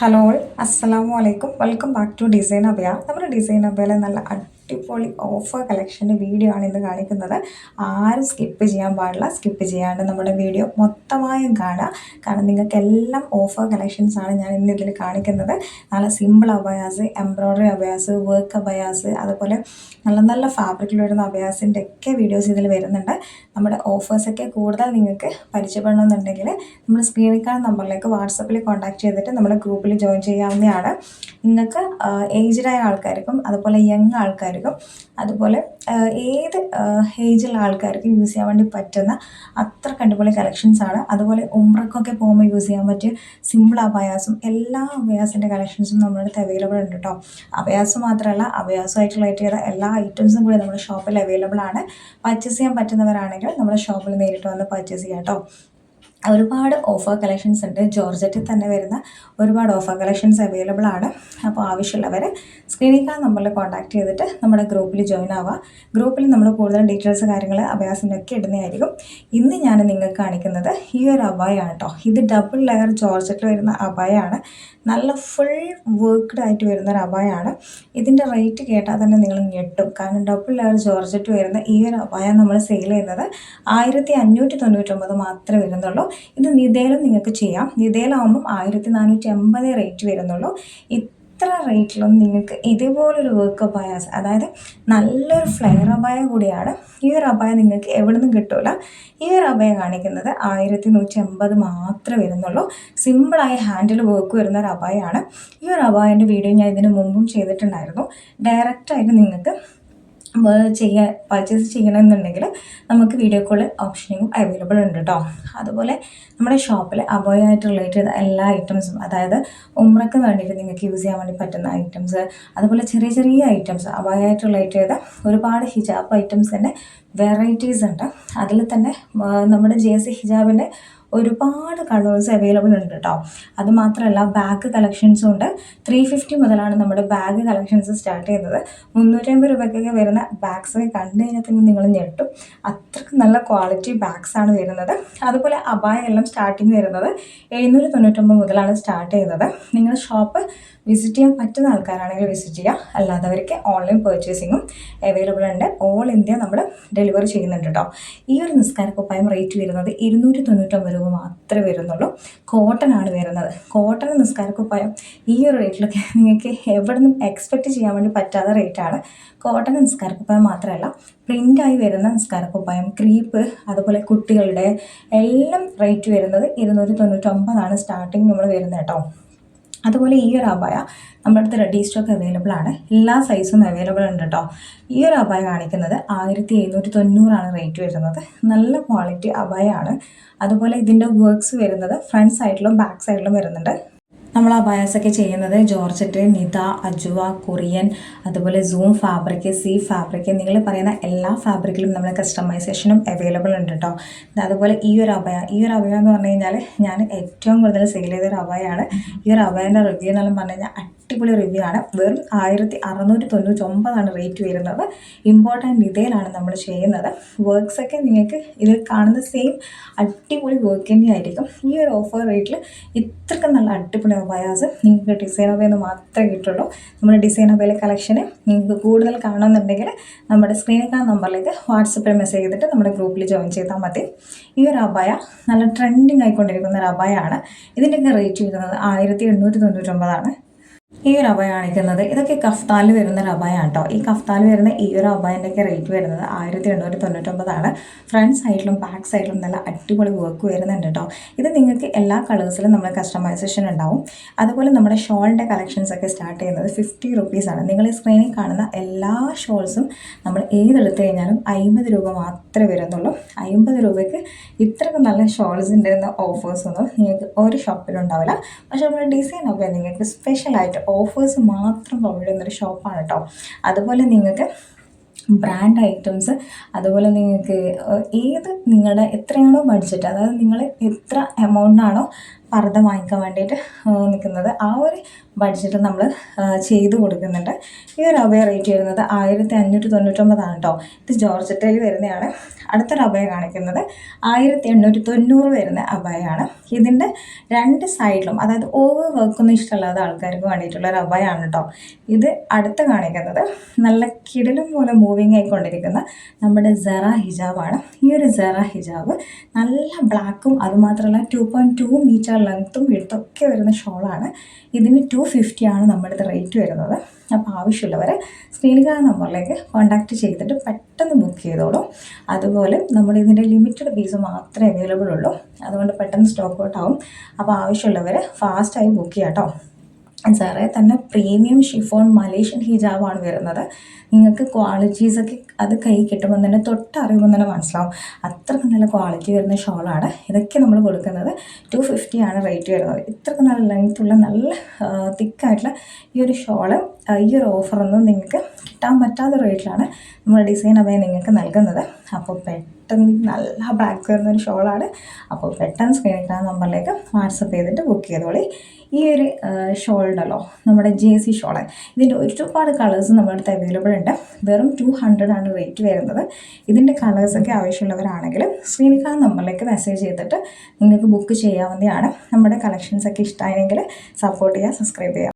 Hello അസ്സലാമു അലൈക്കും. Welcome back to design Abiya നമ്മുടെ ഡിസൈൻ അബിയയിലെ നല്ല അടിപൊളി ഓഫർ കളക്ഷന്റെ വീഡിയോ ആണ് ഇന്ന് കാണിക്കുന്നത്. ആരും സ്കിപ്പ് ചെയ്യാൻ പാടില്ല. സ്കിപ്പ് ചെയ്യാണ്ട് നമ്മുടെ വീഡിയോ മൊത്തമായും കാണുക. കാരണം നിങ്ങൾക്ക് എല്ലാം ഓഫർ കളക്ഷൻസ് ആണ് ഞാൻ ഇന്ന് ഇതിൽ കാണിക്കുന്നത്. നല്ല simple abayas embroidery abayas work abayas അതുപോലെ നല്ല നല്ല ഫാബ്രിക്കിൽ വരുന്ന അബയാസിന്റെ ഒക്കെ വീഡിയോസ് ഇതിൽ വരുന്നുണ്ട്. നമ്മുടെ ഓഫേഴ്സൊക്കെ കൂടുതൽ നിങ്ങൾക്ക് പരിചയപ്പെടണമെന്നുണ്ടെങ്കിൽ നമ്മൾ സ്ക്രീനിൽ കാണുന്ന നമ്പറിലേക്ക് വാട്സപ്പിൽ കോൺടാക്ട് ചെയ്തിട്ട് നമ്മുടെ ഗ്രൂപ്പിൽ ജോയിൻ ചെയ്യാവുന്നതാണ്. നിങ്ങൾക്ക് ഏജ്ഡായ ആൾക്കാർക്കും അതുപോലെ യങ് ആൾക്കാർക്കും അതുപോലെ ഏത് ഏജിലുള്ള ആൾക്കാർക്ക് യൂസ് ചെയ്യാൻ വേണ്ടി പറ്റുന്ന അത്ര കണ്ടുപോലെ കളക്ഷൻസ് ആണ്. അതുപോലെ ഉംറക്കൊക്കെ പോകുമ്പോൾ യൂസ് ചെയ്യാൻ പറ്റിയ സിമ്പിൾ അബയാസും എല്ലാ അബയാസിന്റെ കളക്ഷൻസും നമ്മുടെ അടുത്ത് അവൈലബിൾ ഉണ്ട് കേട്ടോ അബയാസ് മാത്രമല്ല അബയാസുമായിട്ട് റിലേറ്റ് ചെയ്ത എല്ലാ ഐറ്റംസും കൂടി നമ്മുടെ ഷോപ്പിൽ അവൈലബിൾ ആണ്. പർച്ചേസ് ചെയ്യാൻ പറ്റുന്നവരാണെങ്കിൽ നമ്മുടെ ഷോപ്പിൽ നേരിട്ട് വന്ന് പർച്ചേസ് ചെയ്യാം കേട്ടോ ഒരുപാട് ഓഫർ കളക്ഷൻസ് ഉണ്ട്. ജോർജറ്റിൽ തന്നെ വരുന്ന ഒരുപാട് ഓഫർ കളക്ഷൻസ് അവൈലബിൾ ആണ്. അപ്പോൾ ആവശ്യമുള്ളവർ സ്ക്രീനിൽ കാണാൻ നമ്മളെ കോൺടാക്ട് ചെയ്തിട്ട് നമ്മുടെ ഗ്രൂപ്പിൽ ജോയിൻ ആവുക. ഗ്രൂപ്പിൽ നമ്മൾ കൂടുതൽ ഡീറ്റെയിൽസ് കാര്യങ്ങൾ അഭയാസിനൊക്കെ ഇടുന്നതായിരിക്കും. ഇന്ന് ഞാൻ നിങ്ങൾക്ക് കാണിക്കുന്നത് ഈ ഒരു അബായാണ് കേട്ടോ ഇത് ഡബിൾ ലെയർ ജോർജറ്റിൽ വരുന്ന അബായാണ് നല്ല ഫുൾ വർക്ക്ഡ് ആയിട്ട് വരുന്ന ഒരു അബായാണ് ഇതിന്റെ റേറ്റ് കേട്ടാൽ തന്നെ നിങ്ങൾ ഞെട്ടും. കാരണം ഡബിൾ ലെയർ ജോർജറ്റ് വരുന്ന ഈ ഒരു അബായ നമ്മൾ സെയിൽ ചെയ്യുന്നത് ആയിരത്തി അഞ്ഞൂറ്റി തൊണ്ണൂറ്റൊമ്പത് മാത്രമേ വരുന്നുള്ളൂ. ഇത് നിതയിലും നിങ്ങൾക്ക് ചെയ്യാം. നിതയിലാവുമ്പം ആയിരത്തി നാനൂറ്റി എൺപത് റേറ്റ് വരുന്നുള്ളൂ. ഇത്ര റേറ്റിലൊന്നും നിങ്ങൾക്ക് ഇതുപോലൊരു വർക്ക് അബായാസ് അതായത് നല്ലൊരു ഫ്ലെയർ അബായ കൂടിയാണ്. ഈ ഒരു അബായ നിങ്ങൾക്ക് എവിടെ നിന്നും കിട്ടില്ല ഈ ഒരു അബായ കാണിക്കുന്നത് ആയിരത്തി നൂറ്റി എൺപത് മാത്രമേ വരുന്നുള്ളൂ സിമ്പിളായ ഹാൻഡിൽ വർക്ക് വരുന്ന ഒരു അബായാണ് ഈ ഒരു അബായന്റെ വീഡിയോ ഞാൻ ഇതിന് മുമ്പും ചെയ്തിട്ടുണ്ടായിരുന്നു. ഡയറക്റ്റായിട്ട് നിങ്ങൾക്ക് ചെയ്യാൻ പർച്ചേസ് ചെയ്യണമെന്നുണ്ടെങ്കിൽ നമുക്ക് വീഡിയോ കോൾ ഓപ്ഷനും അവൈലബിൾ ഉണ്ട് കേട്ടോ അതുപോലെ നമ്മുടെ ഷോപ്പിൽ അബോയായിട്ട് റിലേറ്റ് ചെയ്ത എല്ലാ ഐറ്റംസും അതായത് ഉമ്രക്ക് വേണ്ടിയിട്ട് നിങ്ങൾക്ക് യൂസ് ചെയ്യാൻ വേണ്ടി പറ്റുന്ന ഐറ്റംസ് അതുപോലെ ചെറിയ ചെറിയ ഐറ്റംസ് അബോയായിട്ട് റിലേറ്റ് ചെയ്ത ഒരുപാട് ഹിജാബ് ഐറ്റംസിന്റെ വെറൈറ്റീസ് ഉണ്ട്. അതിൽ തന്നെ നമ്മുടെ ജെ സി ഹിജാബിന്റെ ഒരുപാട് കളേഴ്സ് അവൈലബിൾ ഉണ്ട് കേട്ടോ. അത് മാത്രമല്ല ബാഗ് കളക്ഷൻസും ഉണ്ട്. ത്രീ ഫിഫ്റ്റി മുതലാണ് നമ്മുടെ ബാഗ് കളക്ഷൻസ് സ്റ്റാർട്ട് ചെയ്തത് മുന്നൂറ്റമ്പത് രൂപയ്ക്കൊക്കെ വരുന്ന ബാഗ്സ് കണ്ടു കഴിഞ്ഞാൽ നിങ്ങൾ ഞെട്ടും. അത്രയ്ക്ക് നല്ല ക്വാളിറ്റി ബാഗ്സ് ആണ് വരുന്നത്. അതുപോലെ അബായ എല്ലാം സ്റ്റാർട്ടിങ് വരുന്നത് എഴുന്നൂറ്റി തൊണ്ണൂറ്റൊമ്പത് മുതലാണ് സ്റ്റാർട്ട് ചെയ്തത് നിങ്ങൾ ഷോപ്പ് വിസിറ്റ് ചെയ്യാൻ പറ്റുന്ന ആൾക്കാരാണെങ്കിൽ വിസിറ്റ് ചെയ്യുക. അല്ലാത്തവർക്ക് ഓൺലൈൻ പർച്ചേസിങ്ങും അവൈലബിൾ ഉണ്ട്. ഓൾ ഇന്ത്യ നമ്മൾ ഡെലിവറി ചെയ്യുന്നുണ്ട് കേട്ടോ. ഈ ഒരു നിസ്കാര കുപ്പായം റേറ്റ് വരുന്നത് ഇരുന്നൂറ്റി തൊണ്ണൂറ്റൊമ്പത് രൂപ മാത്രമേ വരുന്നുള്ളൂ. കോട്ടൺ ആണ് വരുന്നത്. കോട്ടൺ നിസ്കാര കുപ്പായം ഈ ഒരു റേറ്റിലൊക്കെ നിങ്ങൾക്ക് എവിടെ നിന്നും എക്സ്പെക്റ്റ് ചെയ്യാൻ വേണ്ടി പറ്റാത്ത റേറ്റാണ് കോട്ടൺ നിസ്കാര കുപ്പായം മാത്രമല്ല പ്രിന്റായി വരുന്ന നിസ്കാര കുപ്പായം ക്രീപ്പ് അതുപോലെ കുട്ടികളുടെ എല്ലാം റേറ്റ് വരുന്നത് ഇരുന്നൂറ്റി തൊണ്ണൂറ്റൊമ്പതാണ് സ്റ്റാർട്ടിങ് നമ്മൾ വരുന്നത് കേട്ടോ. അതുപോലെ ഈ ഒരു അബായ നമ്മുടെ അടുത്ത് റെഡി സ്റ്റോക്ക് അവൈലബിൾ ആണ്. എല്ലാ സൈസും അവൈലബിൾ ഉണ്ട് കേട്ടോ ഈ ഒരു അബായ കാണിക്കുന്നത് ആയിരത്തി എഴുന്നൂറ്റി തൊണ്ണൂറാണ് റേറ്റ് വരുന്നത്. നല്ല ക്വാളിറ്റി അബായ ആണ് അതുപോലെ ഇതിന്റെ വർക്ക്സ് വരുന്നത് ഫ്രണ്ട് സൈഡിലും ബാക്ക് സൈഡിലും വരുന്നുണ്ട്. നമ്മൾ ആ അബായാസൊക്കെ ചെയ്യുന്നത് ജോർജറ്റ് നിത അജുവ കൊറിയൻ അതുപോലെ സൂം ഫാബ്രിക് സീ ഫാബ്രിക് നിങ്ങൾ പറയുന്ന എല്ലാ ഫാബ്രിക്കിലും നമ്മൾ കസ്റ്റമൈസേഷനും അവൈലബിൾ ഉണ്ട് കേട്ടോ അതുപോലെ ഈ ഒരു അഭയ ഈ ഒരു അബയ എന്ന് പറഞ്ഞു കഴിഞ്ഞാൽ ഞാൻ ഏറ്റവും കൂടുതൽ സെയിൽ ചെയ്ത ഒരു അബയാണ് ഈ ഒരു അബയന്റെ റിവ്യൂ എന്നെല്ലാം പറഞ്ഞു കഴിഞ്ഞാൽ അടിപൊളി റിവ്യൂ ആണ്. വെറും ആയിരത്തി അറുന്നൂറ്റി തൊണ്ണൂറ്റി ഒമ്പതാണ് റേറ്റ് വരുന്നത് ഇമ്പോർട്ടന്റ് നിതയിലാണ് നമ്മൾ ചെയ്യുന്നത്. വർക്ക്സൊക്കെ നിങ്ങൾക്ക് ഇതിൽ കാണുന്ന സെയിം അടിപൊളി വർക്ക് തന്നെയായിരിക്കും ഈ ഒരു ഓഫർ റേറ്റിൽ ഇത്രയ്ക്ക് നല്ല അടിപൊളി അബയാസ് നിങ്ങൾക്ക് ഡിസൈൻ അബയെന്ന് മാത്രമേ കിട്ടുള്ളൂ. നമ്മുടെ ഡിസൈൻ അവയിലെ കളക്ഷന് നിങ്ങൾക്ക് കൂടുതൽ കാണണമെന്നുണ്ടെങ്കിൽ നമ്മുടെ സ്ക്രീനിൽ കാണുന്ന നമ്പറിലേക്ക് വാട്സപ്പിൽ മെസ്സേജ് ചെയ്തിട്ട് നമ്മുടെ ഗ്രൂപ്പിൽ ജോയിൻ ചെയ്താൽ മതി. ഈ ഒരു അബായ നല്ല ട്രെൻഡിങ് ആയിക്കൊണ്ടിരിക്കുന്ന ഒരു അബായാണ് ഇതിന്റെയൊക്കെ റേറ്റ് വരുന്നത് ആയിരത്തി എണ്ണൂറ്റി തൊണ്ണൂറ്റൊമ്പതാണ് ഈ ഒരു അബായ കാണിക്കുന്നത് ഇതൊക്കെ കഫ്താലിൽ വരുന്ന ഒരു അബായ കേട്ടോ. ഈ കഫ്താലിൽ വരുന്ന ഈ ഒരു അബായന്റെയൊക്കെ റേറ്റ് വരുന്നത് ആയിരത്തി എണ്ണൂറ്റി തൊണ്ണൂറ്റൊമ്പതാണ് ഫ്രണ്ട് സൈഡിലും ബാക്ക് സൈഡിലും നല്ല അടിപൊളി വർക്ക് വരുന്നുണ്ട് കേട്ടോ. ഇത് നിങ്ങൾക്ക് എല്ലാ കളേഴ്സിലും നമ്മൾ കസ്റ്റമൈസേഷൻ ഉണ്ടാവും. അതുപോലെ നമ്മുടെ ഷോളിന്റെ കളക്ഷൻസ് ഒക്കെ സ്റ്റാർട്ട് ചെയ്യുന്നത് ഫിഫ്റ്റി റുപ്പീസാണ് നിങ്ങൾ ഈ സ്ക്രീനിൽ കാണുന്ന എല്ലാ ഷോൾസും നമ്മൾ ഏതെടുത്തു കഴിഞ്ഞാലും അമ്പത് രൂപ മാത്രമേ വരുന്നുള്ളൂ. അമ്പത് രൂപയ്ക്ക് ഇത്രയ്ക്ക് നല്ല ഷോൾസിന്റെ ഓഫേഴ്സൊന്നും നിങ്ങൾക്ക് ഒരു ഷോപ്പിലും ഉണ്ടാവില്ല. പക്ഷേ നമ്മുടെ ഡിസൈൻ ഒക്കെ നിങ്ങൾക്ക് സ്പെഷ്യലായിട്ട് ഓഫേഴ്സ് മാത്രം ചെയ്യുന്നൊരു ഷോപ്പാണ് കേട്ടോ അതുപോലെ നിങ്ങൾക്ക് ബ്രാൻഡ് ഐറ്റംസ് അതുപോലെ നിങ്ങൾക്ക് ഏത് നിങ്ങളുടെ എത്രയാണോ ബഡ്ജറ്റ് അതായത് നിങ്ങൾ എത്ര എമൗണ്ടാണോ പർദ്ദ വാങ്ങിക്കാൻ വേണ്ടിയിട്ട് നിൽക്കുന്നത്. ആ ഒരു ബഡ്ജറ്റ് നമ്മൾ ചെയ്തു കൊടുക്കുന്നുണ്ട്. ഈ ഒരു അബയ റേറ്റ് വരുന്നത് ആയിരത്തി അഞ്ഞൂറ്റി തൊണ്ണൂറ്റൊമ്പതാണ് കേട്ടോ ഇത് ജോർജറ്റയിൽ വരുന്നതാണ് അടുത്ത അബയ കാണിക്കുന്നത് ആയിരത്തി എണ്ണൂറ്റി തൊണ്ണൂറ് വരുന്ന അബയാണ് ഇതിന്റെ രണ്ട് സൈഡിലും അതായത് ഓവർ വർക്കൊന്നും ഇഷ്ടമല്ലാത്ത ആൾക്കാർക്ക് വേണ്ടിയിട്ടുള്ള ഒരു അബയാണ് കേട്ടോ ഇത് അടുത്ത് കാണിക്കുന്നത് നല്ല കിടലും പോലെ മൂവിങ് ആയിക്കൊണ്ടിരിക്കുന്ന നമ്മുടെ സെറ ഹിജാബാണ്. ഈ ഒരു സെറ ഹിജാബ് നല്ല ബ്ലാക്കും അതുമാത്രമല്ല ടു പോയിന്റ് ടു മീറ്റർ ലെങ്ത്തും വീഴ്ത്തൊക്കെ വരുന്ന ഷോളാണ് ഇതിന് ടു ഫിഫ്റ്റിയാണ് നമ്മുടെ റേറ്റ് വരുന്നത്. അപ്പോൾ ആവശ്യമുള്ളവർ സ്ക്രീനിൽ കാണുന്ന നമ്പറിലേക്ക് കോൺടാക്റ്റ് ചെയ്തിട്ട് പെട്ടെന്ന് ബുക്ക് ചെയ്തോളൂ. അതുപോലെ നമ്മൾ ഇതിന്റെ ലിമിറ്റഡ് പീസ് മാത്രമേ അവൈലബിൾ ഉള്ളൂ. അതുകൊണ്ട് പെട്ടെന്ന് സ്റ്റോക്ക് ഔട്ട് ആവും. അപ്പോൾ ആവശ്യമുള്ളവർ ഫാസ്റ്റായി ബുക്ക് ചെയ്യാം കേട്ടോ സാറേ തന്നെ പ്രീമിയം ഷിഫോൺ മലേഷ്യൻ ഹിജാബാണ് വരുന്നത്. നിങ്ങൾക്ക് ക്വാളിറ്റീസൊക്കെ അത് കൈ കിട്ടുമ്പോൾ തന്നെ തൊട്ടറിയുമ്പോൾ തന്നെ മനസ്സിലാവും. അത്രയ്ക്ക് നല്ല ക്വാളിറ്റി വരുന്ന ഷോളാണ് ഇതൊക്കെ നമ്മൾ കൊടുക്കുന്നത് ടു ആണ് റേറ്റ് വരുന്നത്. ഇത്രയ്ക്ക് നല്ല ലെങ്ത്തുള്ള നല്ല തിക്കായിട്ടുള്ള ഈ ഒരു ഷോൾ ഈ ഒരു ഓഫറൊന്നും നിങ്ങൾക്ക് കിട്ടാൻ പറ്റാത്ത റേറ്റിലാണ് നമ്മൾ ഡിസൈൻ അവയെ നിങ്ങൾക്ക് നൽകുന്നത്. അപ്പോൾ പെട്ടെന്ന് നല്ല ബാക്ക് വരുന്ന ഒരു ഷോളാണ് അപ്പോൾ പെട്ടെന്ന് സ്ക്രീനിൽ കാണുന്ന നമ്പറിലേക്ക് വാട്സപ്പ് ചെയ്തിട്ട് ബുക്ക് ചെയ്തോളി. ഈ ഒരു ഷോളുണ്ടല്ലോ നമ്മുടെ ജെ സി ഷോൾ ഇതിന്റെ ഒരുപാട് കളേഴ്സ് നമ്മുടെ അടുത്ത് അവൈലബിൾ ഉണ്ട്. വെറും ടു ഹൺഡ്രഡ് ആണ് റേറ്റ് വരുന്നത്. ഇതിന്റെ കളേഴ്സൊക്കെ ആവശ്യമുള്ളവരാണെങ്കിൽ കാണുന്ന നമ്പറിലേക്ക് മെസ്സേജ് ചെയ്തിട്ട് നിങ്ങൾക്ക് ബുക്ക് ചെയ്യാവുന്നതാണ്. നമ്മുടെ കളക്ഷൻസൊക്കെ ഇഷ്ടമായെങ്കിൽ സപ്പോർട്ട് ചെയ്യുക സബ്സ്ക്രൈബ് ചെയ്യുക.